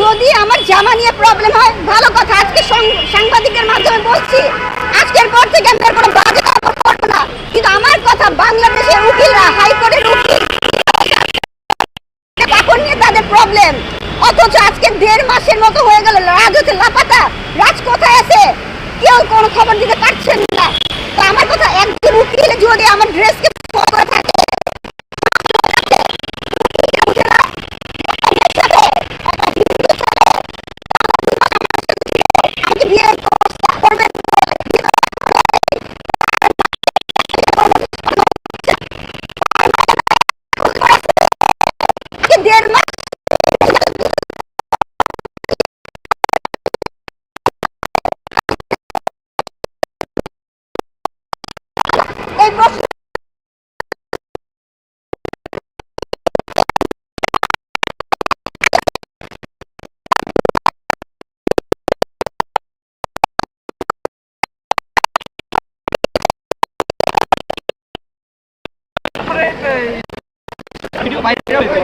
যদি আমার জামা নিয়ে প্রবলেম হয়, ভালো কথা, আজকে সাংবাদিকের মাধ্যমে বলছি, আজকের পর থেকে আমি কোনো বাজে খবর করব না। কিন্তু আমার কথা বাংলাদেশের উকিলরা হাইকোর্টের উকিল, কাপড় নিয়ে তাদের প্রবলেম অথচ আজকে দেড় মাসের মতো হয়ে গেল রাজ কোথায় আছে? কেউ কোনো খবর দিতে পারছেন না। তো আমার কথা আমার ড্রেসকে এই প্রশ্ন ভিডিও বাইরে হয়েছে